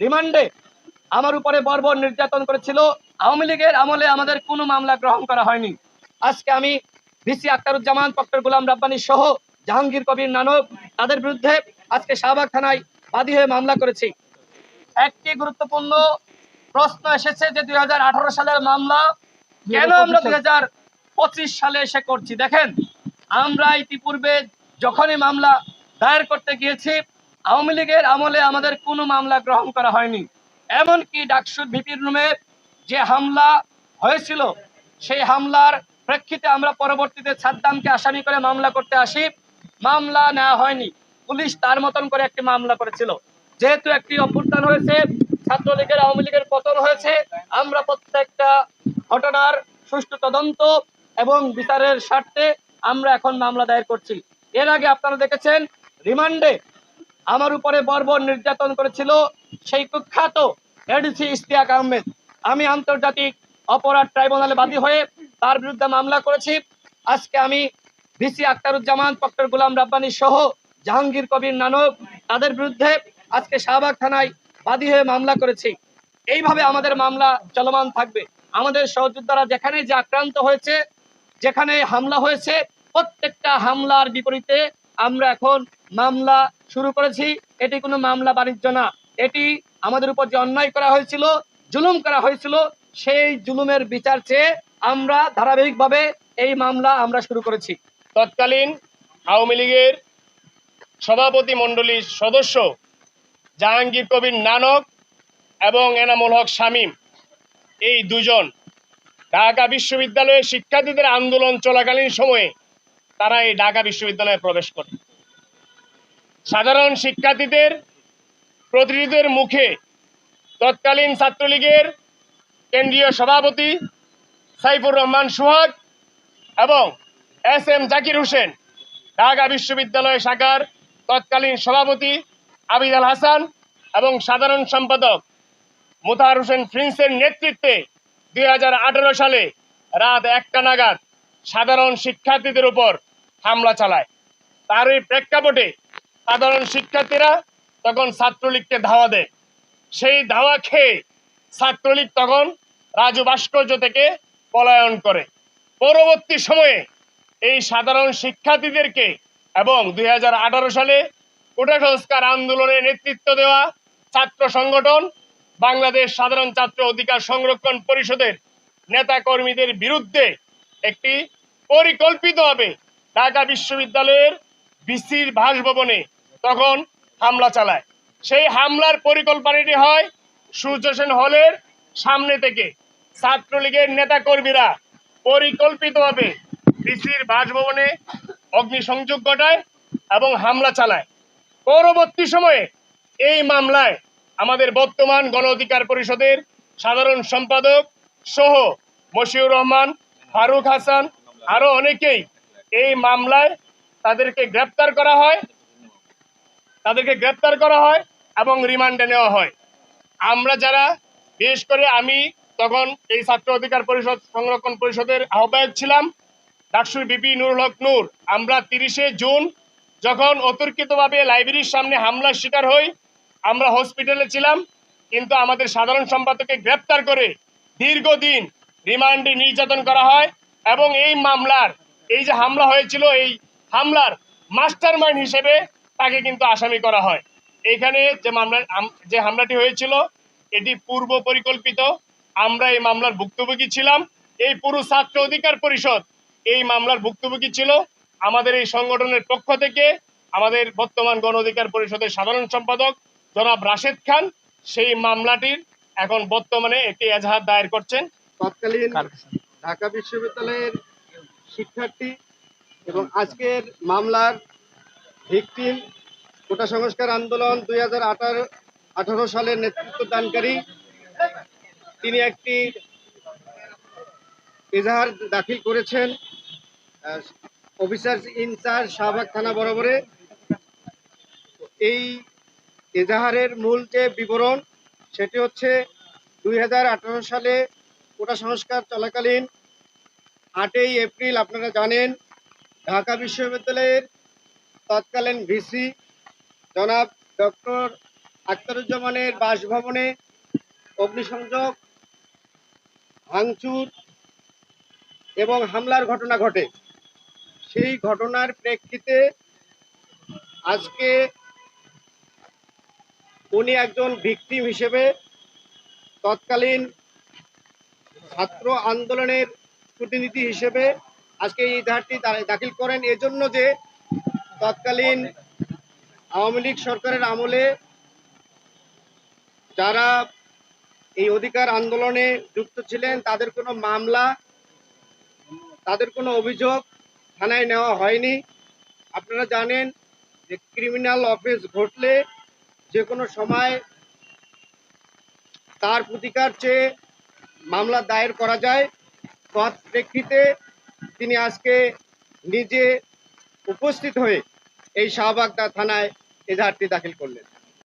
রিমান্ডে আমার উপরে বর্বর নির্যাতন করেছিল। আওয়ামী লীগের আমলে আমাদের কোনো মামলা গ্রহণ করা হয়নি। আজকে আমি ভিসি আক্তারুজ্জামান ডক্টর গুলাম রাব্বানি সহ জাহাঙ্গীর কবির নানক তাদের বিরুদ্ধে আজকে শাহবাগ থানায় বাদী হয়ে মামলা করেছি। একটি গুরুত্বপূর্ণ প্রশ্ন এসেছে যে দুই হাজার আঠারো সালের মামলা কেন আমরা দুই সালে এসে করছি? দেখেন, আমরা ইতিপূর্বে যখনই মামলা দায়ের করতে গিয়েছি আওয়ামী লীগের আমলে আমাদের কোনো মামলা গ্রহণ করা হয়নি। এমনকি ডাকসুর ভিপির রুমে যে হামলা হয়েছিল, সেই হামলার প্রেক্ষিতে আমরা পরবর্তীতে সাদ্দামকে আসামি করে মামলা করতে আসি। মামলা নেওয়া হয়নি। পুলিশ তার মতন করে একটি মামলা করেছিল। যেহেতু একটি অভ্যুত্থান হয়েছে, ছাত্রলীগের আওয়ামী লীগের পতন হয়েছে, আমরা প্রত্যেকটা ঘটনার সুষ্ঠু তদন্ত এবং বিচারের স্বার্থে আমরা এখন মামলা দায়ের করছি। এর আগে আপনারা দেখেছেন, রিমান্ডে আমার উপরে বর্বর নির্যাতন করেছিল সেই কুখ্যাত এডিসি ইশতিয়াক আহমেদ। আমি আন্তর্জাতিক অপরাধ ট্রাইব্যুনালে বাদী হয়ে তার বিরুদ্ধে মামলা করেছি। আজকে আমি ভিসি আক্তারুজ্জামান ডক্টর গুলাম রাব্বানি সহ জাহাঙ্গীর কবির নানক তাদের বিরুদ্ধে আজকে শাহবাগ থানায় বাদী হয়ে মামলা করেছি। এইভাবে আমাদের মামলা চলমান থাকবে। আমাদের সহযোদ্ধারা যেখানে যে আক্রান্ত হয়েছে, যেখানে হামলা হয়েছে, প্রত্যেকটা হামলার বিপরীতে আমরা এখন মামলা শুরু করেছি, এটি কোনো মামলা বাণিজ্য না। এটি আমাদের উপর যে অন্যায় করা হয়েছিল, জুলুম করা হয়েছিল, সেই জুলুমের বিচার চেয়ে আমরা ধারাবাহিকভাবে এই মামলা আমরা শুরু করেছি। তৎকালীন আওয়ামী লীগের সভাপতি মণ্ডলীর সদস্য জাহাঙ্গীর কবির নানক এবং এনামুল হক শামীম, এই দুজন ঢাকা বিশ্ববিদ্যালয়ের শিক্ষার্থীদের আন্দোলন চলাকালীন সময়ে তারা এই ঢাকা বিশ্ববিদ্যালয়ে প্রবেশ করে সাধারণ শিক্ষার্থীদের, প্রতিনিধিদের মুখে তৎকালীন ছাত্রলীগের কেন্দ্রীয় সভাপতি সাইফুর রহমান সোহাগ এবং এস এম জাকির হোসেন, ঢাকা বিশ্ববিদ্যালয় শাখার তৎকালীন সভাপতি আবিদ আল হাসান এবং সাধারণ সম্পাদক মুতাহার হোসেন প্রিন্সের নেতৃত্বে দুই হাজার আঠারো সালে রাত একটা নাগাদ সাধারণ শিক্ষার্থীদের উপর হামলা চালায়। তারই প্রেক্ষাপটে সাধারণ শিক্ষার্থীরা তখন ছাত্রলীগকে ধাওয়া দেয়। সেই ধাওয়া খেয়ে ছাত্রলীগ তখন রাজু ভাস্কর্য থেকে পলায়ন করে। পরবর্তী সময়ে এই সাধারণ শিক্ষার্থীদেরকে এবং দুই হাজার আঠারো সালে কোটা সংস্কার আন্দোলনে নেতৃত্ব দেওয়া ছাত্র সংগঠন বাংলাদেশ সাধারণ ছাত্র অধিকার সংরক্ষণ পরিষদের নেতা কর্মীদের বিরুদ্ধে একটি পরিকল্পিতভাবে ঢাকা বিশ্ববিদ্যালয়ের বিসির বাসভবনে তখন হামলা চালায়। সেই হামলার পরিকল্পনাটি হয় সূর্য সেন হলের সামনে থেকে। ছাত্রলীগের নেতা কর্মীরা পরিকল্পিতভাবে বিসির বাসভবনে অগ্নিসংযোগ ঘটায় এবং হামলা চালায়। পরবর্তী সময়ে এই মামলায় আমাদের বর্তমান গণ অধিকার পরিষদের সাধারণ সম্পাদক সহ মশিউর রহমান, ফারুক হাসান, আরও অনেকেই এই মামলায় তাদেরকে গ্রেপ্তার করা হয়। তাদেরকে গ্রেপ্তার করা হয় এবং রিমান্ডে নেওয়া হয়। আমরা যারা, বিশেষ করে আমি, তখন এই ছাত্র অধিকার পরিষদ, সংরক্ষণ পরিষদের আহ্বায়ক ছিলাম, ডাকসুর বিপি নুরুল হক নূর। আমরা তিরিশে জুন যখন অতর্কিতভাবে লাইব্রেরির সামনে হামলার শিকার হই, আমরা হসপিটালে ছিলাম, কিন্তু আমাদের সাধারণ সম্পাদককে গ্রেপ্তার করে দীর্ঘদিন রিমান্ডে নির্যাতন করা হয় এবং এই মামলার, এই যে হামলা হয়েছিল, এই হামলার মাস্টার মাইন্ড হিসেবে তাকে কিন্তু আসামি করা হয়। এখানে যে মামলা যে হামলাটি হয়েছিল, এটি পূর্ব পরিকল্পিত। আমরা এই মামলার ভুক্তভোগী ছিলাম। এই পুরো ছাত্র অধিকার পরিষদ এই মামলার ভুক্তভোগী ছিল। আমাদের এই সংগঠনের পক্ষ থেকে আমাদের বর্তমান গণ অধিকার পরিষদের সাধারণ সম্পাদক জনাব রাশেদ খান সেই মামলাটির এখন বর্তমানে একটি এজাহার দায়ের করছেন। তৎকালীন ঢাকা বিশ্ববিদ্যালয়ের শিক্ষার্থী এবং আজকের মামলার ভিকটিম কোটা সংস্কার আন্দোলন দুই হাজার আঠারো সালের নেতৃত্ব দানকারী। তিনি একটি এজাহার দাখিল করেছেন অফিসার ইনচার্জ শাহবাগ থানা বরাবরে। এই এজাহারের মূল যে বিবরণ, সেটি হচ্ছে দুই হাজার আঠারো সালে কোটা সংস্কার চলাকালীন আটই এপ্রিল, আপনারা জানেন, ঢাকা বিশ্ববিদ্যালয়ের তৎকালীন ভিসি জনাব ডক্টর আখতারুজ্জামানের বাসভবনে অগ্নিসংযোগ, ভাঙচুর এবং হামলার ঘটনা ঘটে। সেই ঘটনার প্রেক্ষিতে আজকে উনি একজন ভিকটিম হিসেবে তৎকালীন ছাত্র আন্দোলনের প্রতিনিধি হিসেবে আজকে এই দা- দাখিল করেন। এজন্য যে তৎকালীন আওয়ামী লীগ সরকারের আমলে যারা এই অধিকার আন্দোলনে যুক্ত ছিলেন, তাদের কোনো মামলা, তাদের কোনো অভিযোগ থানায় নেওয়া হয়নি। আপনারা জানেন যে ক্রিমিনাল অফিস ঘটলে যে কোনো সময় তার প্রতিকার চেয়ে মামলা দায়ের করা যায়। তৎ প্রেক্ষিতে তিনি আজকে নিজে উপস্থিত হয়ে এই শাহবাগদা থানায় এজাহারটি দাখিল করলেন।